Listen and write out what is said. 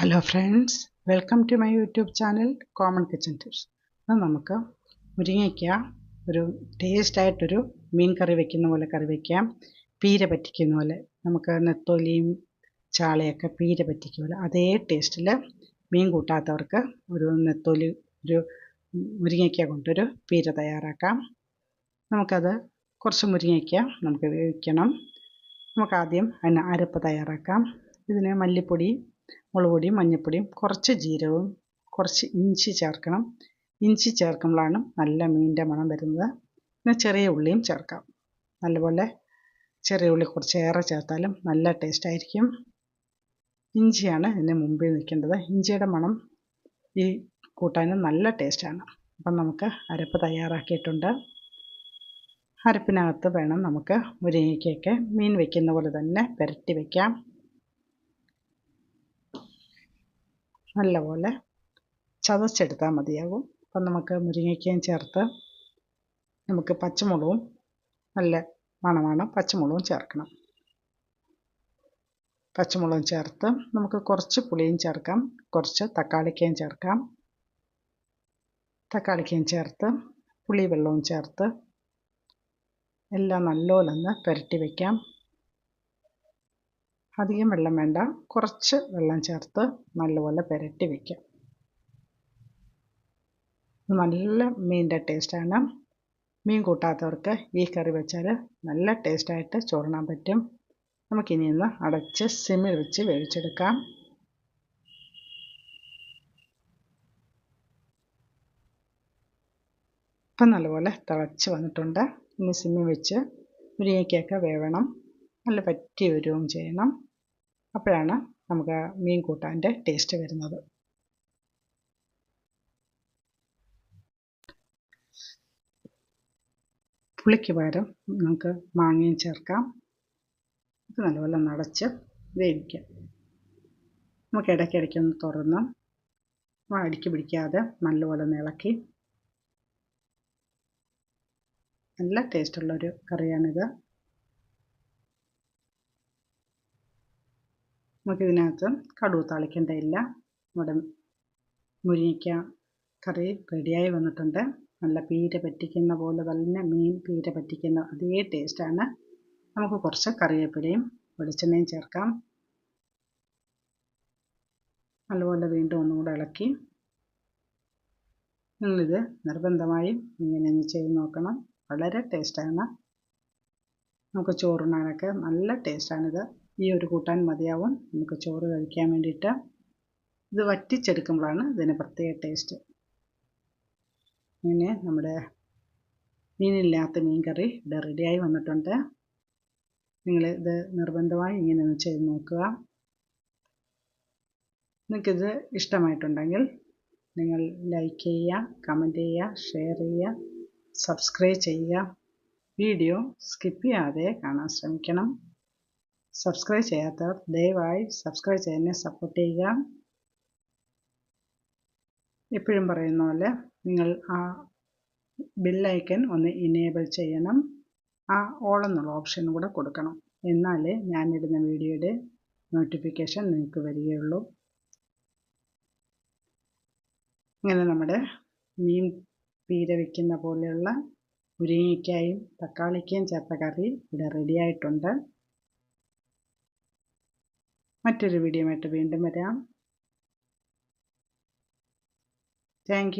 Hello friends welcome to my YouTube channel common kitchen tips ഇന്ന് നമുക്ക് മുരിങ്ങയ്ക്ക ഒരു ടേസ്റ്റായിട്ടൊരു മീൻ കറി വയ്ക്കുന്ന പോലെ കറി വയ്ക്കാം പീര പറ്റിക്കുന്ന പോലെ. നമുക്ക് നെത്തോലിയും ചാളയൊക്കെ പീര പറ്റിക്കുന്ന പോലെ. അതേ ടേസ്റ്റിൽ മീൻ കൂട്ടാത്തവർക്ക് ഒരു നെത്തോലി ഒരു മുരിങ്ങയ്ക്ക കൊണ്ടൊരു പീര തയ്യാറാക്കാം. നമുക്കത് കുറച്ച് മുരിങ്ങയ്ക്ക നമുക്ക് വേവിക്കണം. നമുക്കാദ്യം അതിന് അരപ്പ് തയ്യാറാക്കാം. ഇതിന് മല്ലിപ്പൊടി മുളക് പൊടിയും മഞ്ഞൾപ്പൊടിയും കുറച്ച് ജീരകവും കുറച്ച് ഇഞ്ചി ചേർക്കണം. ഇഞ്ചി ചേർക്കുമ്പോഴാണ് നല്ല മീനിന്റെ മണം വരുന്നത്. പിന്നെ ചെറിയ ഉള്ളിയും ചേർക്കാം. നല്ലപോലെ ചെറിയ ഉള്ളി കുറച്ച് ഏറെ ചേർത്താലും നല്ല ടേസ്റ്റ് ആയിരിക്കും ഇഞ്ചിയാണ് ഇതിന് മുമ്പിൽ നിൽക്കേണ്ടത്. ഇഞ്ചിയുടെ മണം ഈ കൂട്ടാനും നല്ല ടേസ്റ്റാണ്. അപ്പം നമുക്ക് അരപ്പ് തയ്യാറാക്കിയിട്ടുണ്ട്. അരപ്പിനകത്ത് വേണം നമുക്ക് മുരിങ്ങയ്ക്കൊക്കെ മീൻ വെക്കുന്ന പോലെ തന്നെ പുരട്ടി വയ്ക്കാം നല്ലപോലെ ചതച്ചെടുത്താൽ മതിയാകും. അപ്പം നമുക്ക് മുരിങ്ങയ്ക്കയും ചേർത്ത് നമുക്ക് പച്ചമുളകും നല്ല മണമാണ്. പച്ചമുളകും ചേർക്കണം. പച്ചമുളകും ചേർത്ത് നമുക്ക് കുറച്ച് പുളിയും ചേർക്കാം. കുറച്ച് തക്കാളിക്കയും ചേർക്കാം. തക്കാളിക്കയും ചേർത്ത് പുളി വെള്ളവും ചേർത്ത് എല്ലാം നല്ലപോലെ ഒന്ന് പുരട്ടി വയ്ക്കാം അധികം വെള്ളം വേണ്ട. കുറച്ച് വെള്ളം ചേർത്ത് നല്ലപോലെ പുരട്ടി വയ്ക്കാം നല്ല മീനിന്റെ ടേസ്റ്റാണ് മീൻ കൂട്ടാത്തവർക്ക് ഈ കറി വെച്ചാൽ നല്ല ടേസ്റ്റായിട്ട് ചോറിനാൻ പറ്റും. നമുക്കിനി ഒന്ന് അടച്ച് സിമ്മിൽ വെച്ച് വേവിച്ചെടുക്കാം. ഇപ്പം നല്ലപോലെ തിളച്ച് വന്നിട്ടുണ്ട്. ഇനി സിമ്മിൽ വെച്ച് മുരിങ്ങയ്ക്കൊക്കെ വേവണം. നല്ല പറ്റി വരുകയും ചെയ്യണം. അപ്പോഴാണ് നമുക്ക് മീൻ കൂട്ടാന്റെ ടേസ്റ്റ് വരുന്നത്. പുളിക്ക് പകരം നമുക്ക് മാങ്ങയും ചേർക്കാം. ഇത് നല്ലപോലെ നടച്ച് വേവിക്കാം. നമുക്ക് ഇടയ്ക്കിടയ്ക്കൊന്ന് തുറന്ന് അടിക്ക് പിടിക്കാതെ നല്ലപോലെ ഇളക്കി. നല്ല ടേസ്റ്റുള്ളൊരു കറിയാണിത്. നമുക്കിതിനകത്ത് കടുക് താളിക്കേണ്ടതില്ല നമ്മുടെ മുരിങ്ങയ്ക്ക കറി റെഡിയായി വന്നിട്ടുണ്ട്. നല്ല പീര പറ്റിക്കുന്ന പോലെ തന്നെ മീൻ പീര പറ്റിക്കുന്ന അതേ ടേസ്റ്റാണ് നമുക്ക് കുറച്ച് കറിവേപ്പിലയും വെളിച്ചെണ്ണയും ചേർക്കാം. നല്ലപോലെ വീണ്ടും ഒന്നുകൂടെ ഇളക്കി. നിങ്ങളിത് നിർബന്ധമായും ഇങ്ങനെ ഒന്ന് ചെയ്ത് നോക്കണം. വളരെ ടേസ്റ്റാണ് നമുക്ക് ചോറുണ്ണാനൊക്കെ നല്ല ടേസ്റ്റാണിത് ഈ ഒരു കൂട്ടാൻ മതിയാവും. നമുക്ക് ചോറ് കഴിക്കാൻ വേണ്ടിയിട്ട് ഇത് വറ്റിച്ചെടുക്കുമ്പോഴാണ് ഇതിന് പ്രത്യേക ടേസ്റ്റ് ഇങ്ങനെ നമ്മുടെ മീനില്ലാത്ത മീൻ കറി ഇവിടെ റെഡിയായി വന്നിട്ടുണ്ട്. നിങ്ങൾ ഇത് നിർബന്ധമായി ഇങ്ങനെ ഒന്ന് ചെയ്ത് നോക്കുക. നിങ്ങൾക്കിത് ഇഷ്ടമായിട്ടുണ്ടെങ്കിൽ നിങ്ങൾ ലൈക്ക് ചെയ്യുക കമന്റ് ചെയ്യുക ഷെയർ ചെയ്യുക സബ്സ്ക്രൈബ് ചെയ്യുക. വീഡിയോ സ്കിപ്പ് ചെയ്യാതെ കാണാൻ ശ്രമിക്കണം. സബ്സ്ക്രൈബ് ചെയ്യാത്തവർ ദയവായി സബ്സ്ക്രൈബ് ചെയ്യുന്നതിനെ സപ്പോർട്ട് ചെയ്യുക. എപ്പോഴും പറയുന്ന പോലെ നിങ്ങൾ ആ ബെല്ലൈക്കൻ ഒന്ന് ഇനേബിൾ ചെയ്യണം. ആ ഓൾ എന്നുള്ള ഓപ്ഷൻ കൂടെ കൊടുക്കണം. എന്നാലേ ഞാനിടുന്ന വീഡിയോയുടെ നോട്ടിഫിക്കേഷൻ നിങ്ങൾക്ക് വരികയുള്ളൂ. ഇങ്ങനെ നമ്മുടെ മീൻ പീര വയ്ക്കുന്ന പോലെയുള്ള മുരിങ്ങയ്ക്കായും തക്കാളിക്കയും ചേർത്ത കറി ഇവിടെ റെഡിയായിട്ടുണ്ട് മറ്റൊരു വീഡിയോയുമായിട്ട് വീണ്ടും വരാം. താങ്ക്